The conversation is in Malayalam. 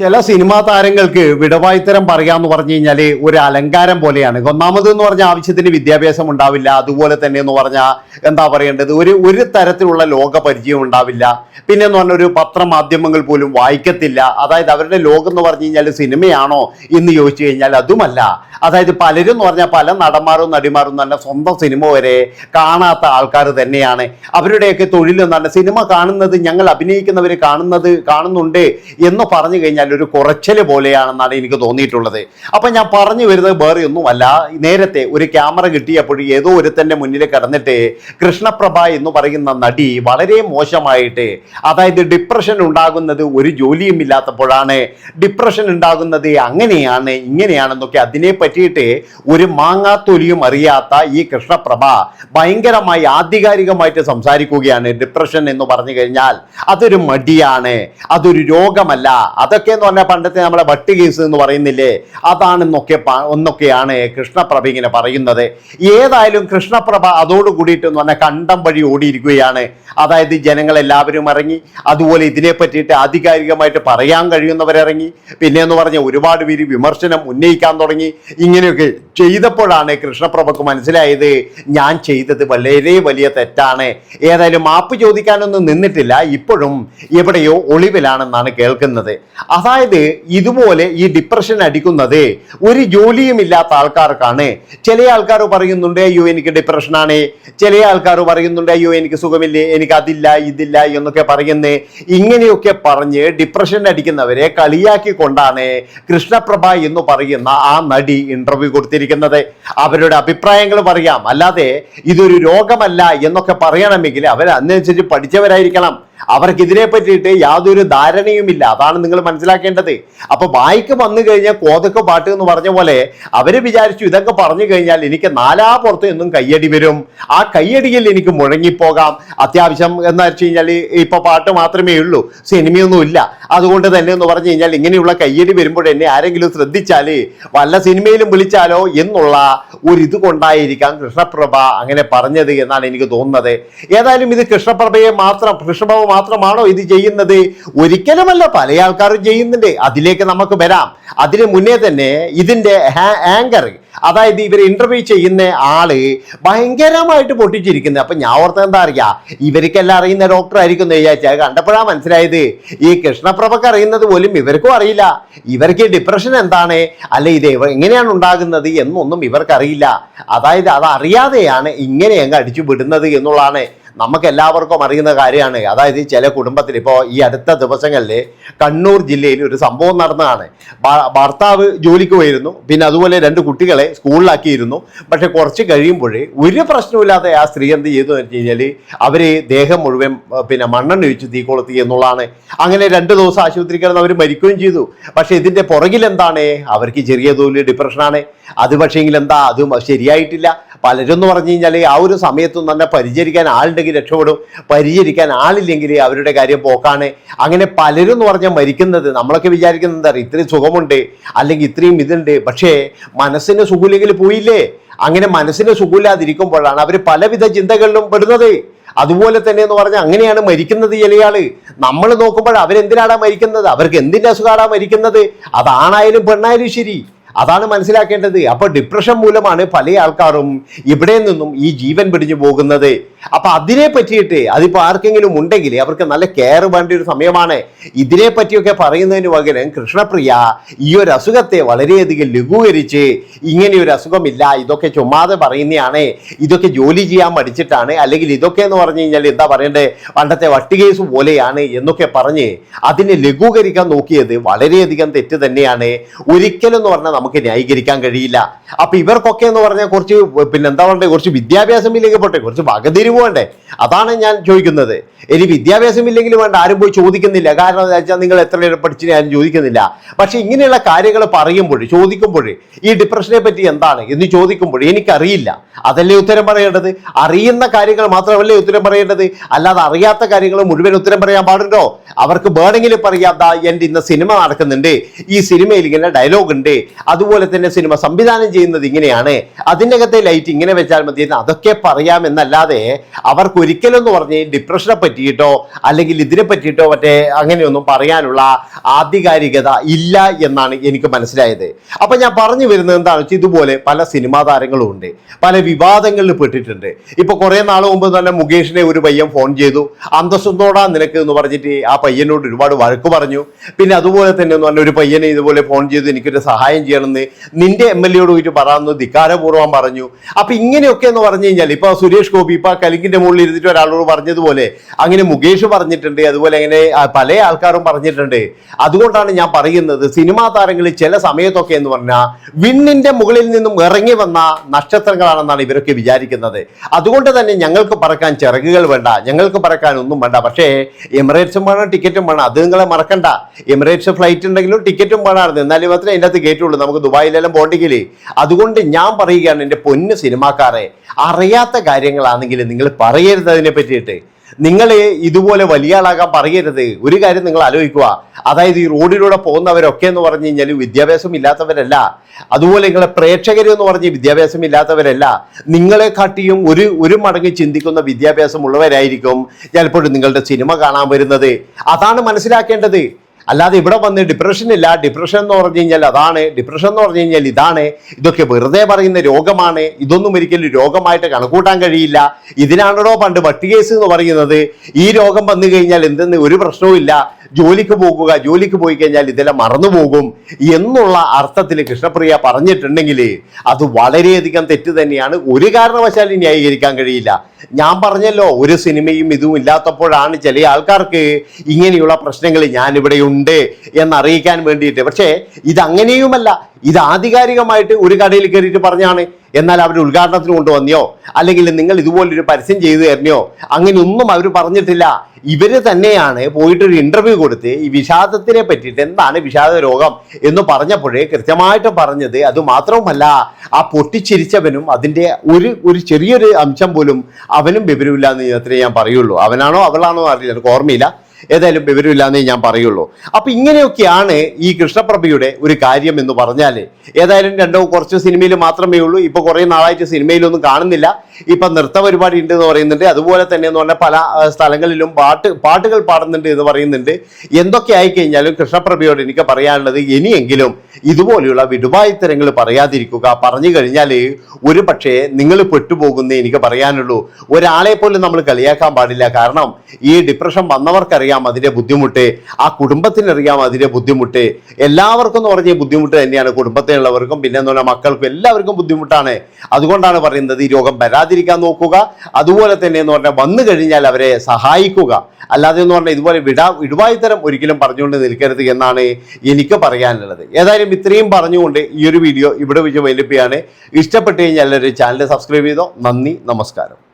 ചില സിനിമാ താരങ്ങൾക്ക് വിടവായിത്തരം പറയാ എന്ന് പറഞ്ഞു കഴിഞ്ഞാൽ ഒരു അലങ്കാരം പോലെയാണ്. ഒന്നാമത് എന്ന് പറഞ്ഞ ആവശ്യത്തിന് വിദ്യാഭ്യാസം ഉണ്ടാവില്ല. അതുപോലെ തന്നെ എന്ന് പറഞ്ഞാൽ എന്താ പറയേണ്ടത്? ഒരു ഒരു തരത്തിലുള്ള ലോക പരിചയം ഉണ്ടാവില്ല. പിന്നെ എന്ന് പറഞ്ഞ ഒരു പത്രമാധ്യമങ്ങൾ പോലും വായിക്കത്തില്ല. അതായത് അവരുടെ ലോകം എന്ന് പറഞ്ഞു കഴിഞ്ഞാൽ സിനിമയാണോ എന്ന് ചോദിച്ചു കഴിഞ്ഞാൽ അതുമല്ല. അതായത് പലരും എന്ന് പറഞ്ഞാൽ പല നടന്മാരും നടിമാരും തന്നെ സ്വന്തം സിനിമ വരെ കാണാത്ത ആൾക്കാർ തന്നെയാണ്. അവരുടെയൊക്കെ തൊഴിൽ എന്ന് പറഞ്ഞാൽ സിനിമ കാണുന്നത് ഞങ്ങൾ അഭിനയിക്കുന്നവർ കാണുന്നത് കാണുന്നുണ്ട് എന്ന് പറഞ്ഞു കഴിഞ്ഞാൽ ഒരു കുറച്ചൽ പോലെയാണെന്നാണ് എനിക്ക് തോന്നിയിട്ടുള്ളത്. അപ്പം ഞാൻ പറഞ്ഞു വരുന്നത് വേറെ ഒന്നുമല്ല. നേരത്തെ ഒരു ക്യാമറ കിട്ടിയപ്പോൾ ഏതോ ഒരുത്തന്റെ മുന്നിൽ കിടന്നിട്ട് കൃഷ്ണപ്രഭ എന്ന് പറയുന്ന നടി വളരെ മോശമായിട്ട് അതായത് ഡിപ്രഷൻ ഉണ്ടാകുന്നത് ഒരു ജോലിയും ഇല്ലാത്തപ്പോഴാണ്. ഡിപ്രഷൻ ഉണ്ടാകുന്നത് അങ്ങനെയാണ് ഇങ്ങനെയാണെന്നൊക്കെ അതിനെ പറ്റിയിട്ട് ഒരു മാങ്ങാത്തൊലിയും അറിയാത്ത ഈ കൃഷ്ണപ്രഭ ഭയങ്കരമായി ആധികാരികമായിട്ട് സംസാരിക്കുകയാണ്. ഡിപ്രഷൻ എന്ന് പറഞ്ഞു കഴിഞ്ഞാൽ അതൊരു മടിയാണ് അതൊരു രോഗമല്ല. അതൊക്കെ എന്ന് പറഞ്ഞാൽ പണ്ടത്തെ നമ്മളെ വട്ട് കേസ് എന്ന് പറയുന്നില്ലേ? അതാണെന്നൊക്കെ ഒന്നൊക്കെയാണ് കൃഷ്ണപ്രഭ ഇങ്ങനെ പറയുന്നത്. ഏതായാലും കൃഷ്ണപ്രഭ അതോട് കൂടിയിട്ട് എന്ന് പറഞ്ഞാൽ കണ്ടം വഴി ഓടിയിരിക്കുകയാണ്. അതായത് ജനങ്ങളെല്ലാവരും ഇറങ്ങി അതുപോലെ ഇതിനെ പറ്റിയിട്ട് ആധികാരികമായിട്ട് പറയാൻ കഴിയുന്നവരിറങ്ങി പിന്നെ എന്ന് പറഞ്ഞ ഒരുപാട് പേര് വിമർശനം ഉന്നയിക്കാൻ തുടങ്ങി. ഇങ്ങനെയൊക്കെ ചെയ്തപ്പോഴാണ് കൃഷ്ണപ്രഭക്ക് മനസ്സിലായത് ഞാൻ ചെയ്തത് വളരെ വലിയ തെറ്റാണ്. ഏതായാലും മാപ്പ് ചോദിക്കാനൊന്നും നിന്നിട്ടില്ല. ഇപ്പോഴും എവിടെയോ ഒളിവിലാണെന്നാണ് കേൾക്കുന്നത്. അതായത് ഇതുപോലെ ഈ ഡിപ്രഷൻ അടിക്കുന്നത് ഒരു ജോലിയും ഇല്ലാത്ത ആൾക്കാർക്കാണ്. ചില ആൾക്കാർ പറയുന്നുണ്ട് അയ്യോ എനിക്ക് ഡിപ്രഷനാണ് ചില ആൾക്കാർ പറയുന്നുണ്ട് അയ്യോ എനിക്ക് സുഖമില്ലേ? എനിക്ക് അതില്ല ഇതില്ല എന്നൊക്കെ പറയുന്നേ ഇങ്ങനെയൊക്കെ പറഞ്ഞ് ഡിപ്രഷൻ അടിക്കുന്നവരെ കളിയാക്കിക്കൊണ്ടാണ് കൃഷ്ണപ്രഭ എന്ന് പറയുന്ന ആ നടി ഇന്റർവ്യൂ കൊടുത്തിരിക്കുന്നത്. അവരുടെ അഭിപ്രായങ്ങൾ പറയാം. അല്ലാതെ ഇതൊരു രോഗമല്ല എന്നൊക്കെ പറയണമെങ്കിൽ അവർ അതിനനുസരിച്ച് പഠിച്ചവരായിരിക്കണം. അവർക്ക് ഇതിനെ പറ്റിയിട്ട് യാതൊരു ധാരണയുമില്ല. അതാണ് നിങ്ങൾ മനസ്സിലാക്കേണ്ടത്. അപ്പൊ വായിക്ക് വന്നു കഴിഞ്ഞാൽ കോതക്ക് പാട്ട് എന്ന് പറഞ്ഞ പോലെ അവർ വിചാരിച്ചു ഇതൊക്കെ പറഞ്ഞു കഴിഞ്ഞാൽ എനിക്ക് നാലാ പുറത്ത് നിന്നും കയ്യടി വരും. ആ കയ്യടിയിൽ എനിക്ക് മുഴങ്ങിപ്പോകാം. അത്യാവശ്യം എന്ന് വെച്ച് കഴിഞ്ഞാൽ ഇപ്പൊ പാട്ട് മാത്രമേ ഉള്ളൂ. സിനിമയൊന്നും ഇല്ല. അതുകൊണ്ട് തന്നെ എന്ന് പറഞ്ഞു കഴിഞ്ഞാൽ ഇങ്ങനെയുള്ള കയ്യടി വരുമ്പോൾ എന്നെ ആരെങ്കിലും ശ്രദ്ധിച്ചാൽ വല്ല സിനിമയിലും വിളിച്ചാലോ എന്നുള്ള ഒരു ഇത് കൊണ്ടായിരിക്കാം കൃഷ്ണപ്രഭ അങ്ങനെ പറഞ്ഞത് എന്നാണ് എനിക്ക് തോന്നുന്നത്. ഏതായാലും ഇത് കൃഷ്ണപ്രഭയെ മാത്രം കൃഷ്ണപ്രഭ മാത്രമാണോ ഇത് ചെയ്യുന്നത്? ഒരിക്കലുമല്ല പല ആൾക്കാരും ചെയ്യുന്നുണ്ട്. അതിലേക്ക് നമുക്ക് വരാം. അതിന് മുന്നേ തന്നെ ഇതിന്റെ ആങ്കർ അതായത് ഇവർ ഇന്റർവ്യൂ ചെയ്യുന്ന ആൾ ഭയങ്കരമായിട്ട് പൊട്ടിച്ചിരിക്കുന്നത് അപ്പൊ ഞാൻ ഓർത്തത് എന്താ അറിയാ? ഇവർക്കെല്ലാം അറിയുന്ന ഡോക്ടർ ആയിരിക്കും വിചാരിച്ചാൽ കണ്ടപ്പോഴാണ് മനസ്സിലായത്. ഈ കൃഷ്ണപ്രഭക്ക് അറിയുന്നത് പോലും ഇവർക്കും അറിയില്ല. ഇവർക്ക് ഡിപ്രഷൻ എന്താണ്? അല്ലെ ഇത് എങ്ങനെയാണ് ഉണ്ടാകുന്നത് എന്നൊന്നും ഇവർക്കറിയില്ല. അതായത് അത് അറിയാതെയാണ് ഇങ്ങനെ അങ്ങ് അടിച്ചു വിടുന്നത് എന്നുള്ളതാണ്. നമുക്ക് എല്ലാവർക്കും അറിയുന്ന കാര്യമാണ്. അതായത് ചില കുടുംബത്തിൽ ഇപ്പോൾ ഈ അടുത്ത ദിവസങ്ങളിൽ കണ്ണൂർ ജില്ലയിൽ ഒരു സംഭവം നടന്നതാണ്. ഭർത്താവ് ജോലിക്ക് പോയിരുന്നു. പിന്നെ അതുപോലെ രണ്ട് കുട്ടികളെ സ്കൂളിലാക്കിയിരുന്നു. പക്ഷെ കുറച്ച് കഴിയുമ്പോൾ ഒരു പ്രശ്നമില്ലാതെ ആ സ്ത്രീ എന്ത് ചെയ്തു എന്ന് വെച്ച് കഴിഞ്ഞാൽ അവർ ദേഹം മുഴുവൻ പിന്നെ മണ്ണെണ്ണ ഒഴിച്ച് തീ കൊളുത്തി എന്നുള്ളതാണ്. അങ്ങനെ രണ്ട് ദിവസം ആശുപത്രി കിടന്ന് അവർ മരിക്കുകയും ചെയ്തു. പക്ഷേ ഇതിന്റെ പുറകിൽ എന്താണ് അവർക്ക് ചെറിയ തോതിൽ ഡിപ്രഷനാണ് അത് പക്ഷേങ്കിൽ എന്താ? അത് ശരിയായിട്ടില്ല. പലരും എന്ന് പറഞ്ഞു കഴിഞ്ഞാൽ ആ ഒരു സമയത്തും തന്നെ പരിചരിക്കാൻ ആളുണ്ടെങ്കിൽ രക്ഷപ്പെടും. പരിചരിക്കാൻ ആളില്ലെങ്കിൽ അവരുടെ കാര്യം പോക്കാണ്. അങ്ങനെ പലരും എന്ന് പറഞ്ഞാൽ മരിക്കുന്നത്. നമ്മളൊക്കെ വിചാരിക്കുന്നത് എന്താ പറയുക? ഇത്രയും സുഖമുണ്ട്. അല്ലെങ്കിൽ ഇത്രയും ഇതുണ്ട്. പക്ഷേ മനസ്സിന് സുഖമില്ലെങ്കിൽ പോയില്ലേ? അങ്ങനെ മനസ്സിന് സുഖമില്ലാതിരിക്കുമ്പോഴാണ് അവർ പലവിധ ചിന്തകളിലും പെടുന്നത്. അതുപോലെ തന്നെ എന്ന് പറഞ്ഞാൽ അങ്ങനെയാണ് മരിക്കുന്നത് ചിലയാൾ നമ്മൾ നോക്കുമ്പോൾ അവരെന്തിനാടാ മരിക്കുന്നത്? അവർക്ക് എന്തിന്റെ അസുഖാടാ മരിക്കുന്നത്? അതാണായാലും പെണ്ണായാലും ശരി. അതാണ് മനസ്സിലാക്കേണ്ടത്. അപ്പൊ ഡിപ്രഷൻ മൂലമാണ് പല ആൾക്കാരും ഇവിടെ നിന്നും ഈ ജീവൻ പിടിഞ്ഞു പോകുന്നത്. അപ്പൊ അതിനെ പറ്റിയിട്ട് അതിപ്പോ ആർക്കെങ്കിലും ഉണ്ടെങ്കിൽ അവർക്ക് നല്ല കെയർ വേണ്ട ഒരു സമയമാണ്. ഇതിനെ പറ്റിയൊക്കെ പറയുന്നതിന് പകരം കൃഷ്ണപ്രിയ ഈ ഒരു അസുഖത്തെ വളരെയധികം ലഘൂകരിച്ച് ഇങ്ങനെ ഒരു അസുഖമില്ല ഇതൊക്കെ ചുമ്മാതെ പറയുന്നതാണ് ഇതൊക്കെ ജോലി ചെയ്യാൻ മടിച്ചിട്ടാണ് അല്ലെങ്കിൽ ഇതൊക്കെ എന്ന് പറഞ്ഞു കഴിഞ്ഞാൽ എന്താ പറയണ്ടേ പണ്ടത്തെ വട്ടികേസ് പോലെയാണ് എന്നൊക്കെ പറഞ്ഞ് അതിനെ ലഘൂകരിക്കാൻ നോക്കിയത് വളരെയധികം തെറ്റ് തന്നെയാണ്. ഒരിക്കലും എന്ന് പറഞ്ഞാൽ നമുക്ക് ന്യായീകരിക്കാൻ കഴിയില്ല. അപ്പൊ ഇവർക്കൊക്കെ എന്ന് പറഞ്ഞാൽ കുറച്ച് പിന്നെ എന്താ പറയണ്ടേ കുറച്ച് വിദ്യാഭ്യാസം ഇല്ലെങ്കിൽ പോട്ടെ കുറച്ച് വകതിരിവ് വേണ്ടേ? അതാണ് ഞാൻ ചോദിക്കുന്നത്. ഇനി വിദ്യാഭ്യാസം ഇല്ലെങ്കിൽ വേണ്ട ആരും പോയി ചോദിക്കുന്നില്ല. കാരണം എന്താ വെച്ചാൽ നിങ്ങൾ എത്ര നേരം പഠിച്ചു ആരും ചോദിക്കുന്നില്ല. പക്ഷെ ഇങ്ങനെയുള്ള കാര്യങ്ങൾ പറയുമ്പോൾ ചോദിക്കുമ്പോൾ ഈ ഡിപ്രഷനെ പറ്റി എന്താണ് എന്ന് ചോദിക്കുമ്പോൾ എനിക്കറിയില്ല. അതല്ലേ ഉത്തരം പറയേണ്ടത്? അറിയുന്ന കാര്യങ്ങൾ മാത്രമല്ലേ ഉത്തരം പറയേണ്ടത്? അല്ലാതെ അറിയാത്ത കാര്യങ്ങൾ മുഴുവൻ ഉത്തരം പറയാൻ പാടുണ്ടോ? അവർക്ക് വേണമെങ്കിൽ പറയാം എന്റെ ഇന്ന് സിനിമ നടക്കുന്നുണ്ട്. ഈ സിനിമയിൽ ഇങ്ങനെ ഡയലോഗ് ഉണ്ട്. അതുപോലെ തന്നെ സിനിമ സംവിധാനം ചെയ്യുന്നത് ഇങ്ങനെയാണ്. അതിനകത്തെ ലൈറ്റ് ഇങ്ങനെ വെച്ചാൽ മതി അതൊക്കെ പറയാമെന്നല്ലാതെ അവർക്ക് ഒരിക്കലെന്ന് പറഞ്ഞ് ഡിപ്രഷനെ പറ്റിയിട്ടോ അല്ലെങ്കിൽ ഇതിനെ പറ്റിയിട്ടോ മറ്റേ അങ്ങനെയൊന്നും പറയാനുള്ള ആധികാരികത ഇല്ല എന്നാണ് എനിക്ക് മനസ്സിലായത്. അപ്പൊ ഞാൻ പറഞ്ഞു വരുന്നത് എന്താണെന്ന് വെച്ചാൽ ഇതുപോലെ പല സിനിമാ താരങ്ങളും ഉണ്ട്. പല വിവാദങ്ങളിൽ പെട്ടിട്ടുണ്ട്. ഇപ്പൊ കുറെ നാൾ മുമ്പ് തന്നെ മുകേഷിനെ ഒരു പയ്യൻ ഫോൺ ചെയ്തു. അന്തസ്സത്തോടാ നിനക്ക് എന്ന് പറഞ്ഞിട്ട് ആ പയ്യനോട് ഒരുപാട് വഴക്ക് പറഞ്ഞു. പിന്നെ അതുപോലെ തന്നെ ഒരു പയ്യനെ ഇതുപോലെ ഫോൺ ചെയ്ത് എനിക്കൊരു സഹായം ചെയ്യണമെന്ന് നിന്റെ എം എൽ എയോട് പോയിട്ട് പറയാമെന്ന് ധിക്കാരപൂർവം പറഞ്ഞു. അപ്പൊ ഇങ്ങനെയൊക്കെ എന്ന് പറഞ്ഞു കഴിഞ്ഞാൽ ഇപ്പൊ സുരേഷ് ഗോപി ഇപ്പൊ കലിങ്കിന്റെ മുകളിൽ ഇരുന്നിട്ട് ഒരാളോട് പറഞ്ഞതുപോലെ അങ്ങനെ മുകേഷ് പറഞ്ഞിട്ടുണ്ട് അതുപോലെ അങ്ങനെ പല ആൾക്കാരും പറഞ്ഞിട്ടുണ്ട്. അതുകൊണ്ടാണ് ഞാൻ പറയുന്നത് സിനിമാ താരങ്ങളിൽ ചില സമയത്തൊക്കെ എന്ന് പറഞ്ഞാൽ വിണ്ണിന്റെ മുകളിൽ നിന്നും ഇറങ്ങി വന്ന നക്ഷത്രങ്ങളാണെന്നാണ് ഇവരൊക്കെ വിചാരിക്കുന്നത്. അതുകൊണ്ട് തന്നെ ഞങ്ങൾക്ക് പറക്കാൻ ചിറകുകൾ വേണ്ട ഞങ്ങൾക്ക് പറക്കാൻ ഒന്നും വേണ്ട. പക്ഷേ എമിറേറ്റ്സും വേണം ടിക്കറ്റും വേണം. അത് നിങ്ങളെ മറക്കണ്ട. എമിറേറ്റ്സ് ഫ്ലൈറ്റ് ഉണ്ടെങ്കിലും ടിക്കറ്റും വേണമായിരുന്നു. എന്നാലും മാത്രമേ അതിന്റെ അകത്ത് നമുക്ക് ദുബായിലെല്ലാം പോകണ്ടെങ്കിലേ അതുകൊണ്ട് ഞാൻ പറയുകയാണ് എന്റെ പൊന്ന് സിനിമാക്കാരെ അറിയാത്ത കാര്യങ്ങളാണെങ്കിൽ നിങ്ങൾ പറയരുത് അതിനെ പറ്റിയിട്ട്. നിങ്ങൾ ഇതുപോലെ വലിയ ആളാകാൻ പറയരുത്. ഒരു കാര്യം നിങ്ങൾ ആലോചിക്കുക. അതായത് ഈ റോഡിലൂടെ പോകുന്നവരൊക്കെ എന്ന് പറഞ്ഞു കഴിഞ്ഞാൽ വിദ്യാഭ്യാസം ഇല്ലാത്തവരല്ല. അതുപോലെ നിങ്ങളെ പ്രേക്ഷകർ എന്ന് പറഞ്ഞ് വിദ്യാഭ്യാസം ഇല്ലാത്തവരല്ല. നിങ്ങളെ കാട്ടിയും ഒരു ഒരു മടങ്ങ് ചിന്തിക്കുന്ന വിദ്യാഭ്യാസം ഉള്ളവരായിരിക്കും ചിലപ്പോൾ നിങ്ങളുടെ സിനിമ കാണാൻ വരുന്നത്. അതാണ് മനസ്സിലാക്കേണ്ടത്. അല്ലാതെ ഇവിടെ വന്ന് ഡിപ്രഷൻ ഇല്ല. ഡിപ്രഷൻ എന്ന് പറഞ്ഞു കഴിഞ്ഞാൽ അതാണ്. ഡിപ്രഷൻ എന്ന് പറഞ്ഞു കഴിഞ്ഞാൽ ഇതാണ്. ഇതൊക്കെ വെറുതെ പറയുന്ന രോഗമാണ്. ഇതൊന്നും ഒരിക്കലും രോഗമായിട്ട് കണക്കൂട്ടാൻ കഴിയില്ല. ഇതിനാണല്ലോ പണ്ട് വട്ടികേസ് എന്ന് പറയുന്നത്. ഈ രോഗം വന്നു കഴിഞ്ഞാൽ എന്തെന്ന്? ഒരു പ്രശ്നവും ഇല്ല. ജോലിക്ക് പോകുക ജോലിക്ക് പോയി കഴിഞ്ഞാൽ ഇതെല്ലാം മറന്നു പോകും എന്നുള്ള അർത്ഥത്തിൽ കൃഷ്ണപ്രിയ പറഞ്ഞിട്ടുണ്ടെങ്കിൽ അത് വളരെയധികം തെറ്റ് തന്നെയാണ്. ഒരു കാരണവശാലും ന്യായീകരിക്കാൻ കഴിയില്ല. ഞാൻ പറഞ്ഞല്ലോ ഒരു സിനിമയും ഇതും ഇല്ലാത്തപ്പോഴാണ് ചില ആൾക്കാർക്ക് ഇങ്ങനെയുള്ള പ്രശ്നങ്ങൾ ഞാനിവിടെ ഉണ്ട് എന്നറിയിക്കാൻ വേണ്ടിയിട്ട്. പക്ഷേ ഇത് അങ്ങനെയുമല്ല ഇത് ആധികാരികമായിട്ട് ഒരു കടയിൽ കയറിയിട്ട് പറഞ്ഞാണ് എന്നാൽ അവർ ഉദ്ഘാടനത്തിന് കൊണ്ടുവന്നെയോ? അല്ലെങ്കിൽ നിങ്ങൾ ഇതുപോലൊരു പരസ്യം ചെയ്തു തരണോ അങ്ങനെയൊന്നും അവർ പറഞ്ഞിട്ടില്ല. ഇവർ തന്നെയാണ് പോയിട്ടൊരു ഇന്റർവ്യൂ കൊടുത്ത് ഈ വിഷാദത്തിനെ പറ്റിയിട്ട് എന്താണ് വിഷാദ രോഗം എന്ന് പറഞ്ഞപ്പോഴേ കൃത്യമായിട്ട് പറഞ്ഞത് അത് മാത്രവുമല്ല ആ പൊട്ടിച്ചിരിച്ചവനും അതിന്റെ ഒരു ഒരു ചെറിയൊരു അംശം പോലും അവനും വിവരമില്ല എന്ന് അത്രേ ഞാൻ പറയുള്ളൂ. അവനാണോ അവളാണോ അറിയില്ല എനിക്ക് ഓർമ്മയില്ല. ഏതായാലും വിവരമില്ലാന്നേ ഞാൻ പറയുള്ളൂ. അപ്പൊ ഇങ്ങനെയൊക്കെയാണ് ഈ കൃഷ്ണപ്രഭയുടെ ഒരു കാര്യം എന്ന് പറഞ്ഞാൽ ഏതായാലും രണ്ടോ കുറച്ച് സിനിമയിൽ മാത്രമേ ഉള്ളൂ. ഇപ്പൊ കുറെ നാളായിട്ട് സിനിമയിലൊന്നും കാണുന്നില്ല. ഇപ്പൊ നൃത്ത പരിപാടി ഉണ്ട് എന്ന് പറയുന്നുണ്ട്. അതുപോലെ തന്നെ എന്ന് പറഞ്ഞാൽ പല സ്ഥലങ്ങളിലും പാട്ട് പാട്ടുകൾ പാടുന്നുണ്ട് എന്ന് പറയുന്നുണ്ട്. എന്തൊക്കെ ആയിക്കഴിഞ്ഞാലും കൃഷ്ണപ്രഭയോട് എനിക്ക് പറയാനുള്ളത് ഇനിയെങ്കിലും ഇതുപോലെയുള്ള വിടുവായുത്തരങ്ങൾ പറയാതിരിക്കുക. പറഞ്ഞു കഴിഞ്ഞാൽ ഒരു പക്ഷേ നിങ്ങൾ പെട്ടുപോകുന്നേ എനിക്ക് പറയാനുള്ളൂ. ഒരാളെ പോലും നമ്മൾ കളിയാക്കാൻ പാടില്ല. കാരണം ഈ ഡിപ്രഷൻ വന്നവർക്കറിയാം അതിന്റെ ബുദ്ധിമുട്ട് ആ കുടുംബത്തിനറിയാം അതിന്റെ ബുദ്ധിമുട്ട്. എല്ലാവർക്കും എന്ന് പറഞ്ഞ ബുദ്ധിമുട്ട് തന്നെയാണ് കുടുംബത്തിലുള്ളവർക്കും പിന്നെ എന്ന് പറഞ്ഞാൽ മക്കൾക്കും എല്ലാവർക്കും ബുദ്ധിമുട്ടാണ്. അതുകൊണ്ടാണ് പറയുന്നത് ഈ രോഗം വരാതിരിക്കാൻ നോക്കുക. അതുപോലെ തന്നെ എന്ന് പറഞ്ഞാൽ വന്നു കഴിഞ്ഞാൽ അവരെ സഹായിക്കുക. അല്ലാതെ എന്ന് പറഞ്ഞാൽ ഇതുപോലെ വിടാ വിടുവായുത്തരം ഒരിക്കലും പറഞ്ഞുകൊണ്ട് നിൽക്കരുത് എന്നാണ് എനിക്ക് പറയാനുള്ളത്. ഏതായാലും ഇത്രയും പറഞ്ഞുകൊണ്ട് ഈ ഒരു വീഡിയോ ഇവിടെ വെച്ച് വൈലപ്പിയാണ് ഇഷ്ടപ്പെട്ട് കഴിഞ്ഞാൽ എല്ലാവരും ചാനൽ സബ്സ്ക്രൈബ് ചെയ്തോ. നന്ദി നമസ്കാരം.